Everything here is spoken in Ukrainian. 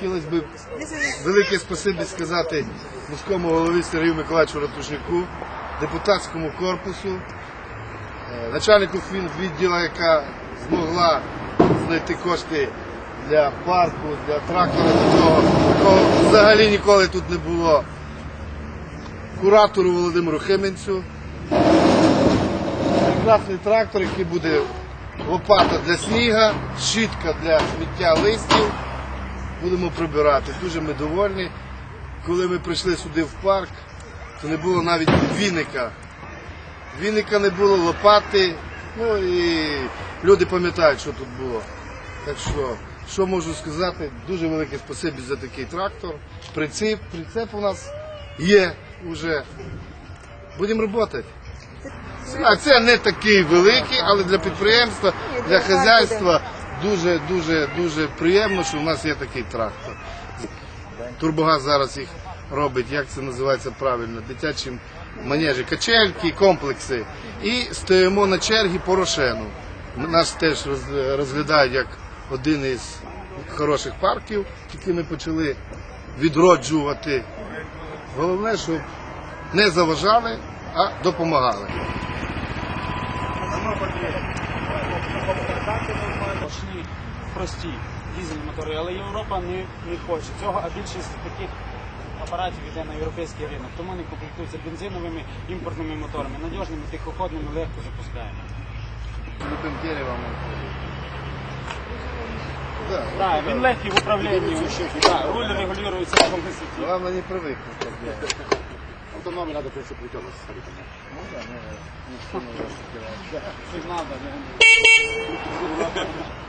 Хотілося б велике спасибі сказати міському голові Сергію Миколаївичу Ратушняку, депутатському корпусу, е, начальнику відділу, яка змогла знайти кошти для парку, для трактора, якого взагалі ніколи тут не було. Куратору Володимиру Хименцю. Прекрасний трактор, який буде лопата для сніга, щітка для сміття листів. Будемо прибирати. Дуже ми довольні. Коли ми прийшли сюди в парк, то не було навіть віника. Віника не було, лопати. Ну і люди пам'ятають, що тут було. Так що, що можу сказати, дуже велике спасибі за такий трактор. Прицеп, прицеп у нас є вже. Будемо працювати. А це не такий великий, але для підприємства, для хазяйства дуже, дуже, дуже приємно, що в нас є такий трактор. Турбогаз зараз їх робить, як це називається правильно, дитячі манежі, качельки, комплекси. І стоїмо на чергі Порошену. Нас теж розглядають як один із хороших парків, які ми почали відроджувати. Головне, щоб не заважали, а допомагали прості дізельні мотори, але Європа не, не хоче цього, а більшість таких апаратів йде на європейський ринок, тому вони комплектуються бензиновими імпортними моторами, надіжними, тихоходними, легко запускаємо. Любим деревом Да, Так, він легкий в управлінні, руль регулюється в висоті. Главное не привыкнуть. к проблеме. Автономия надо, конечно, плетено с. Ну да, наверное, ничего не надо. Сигнал, да, наверное.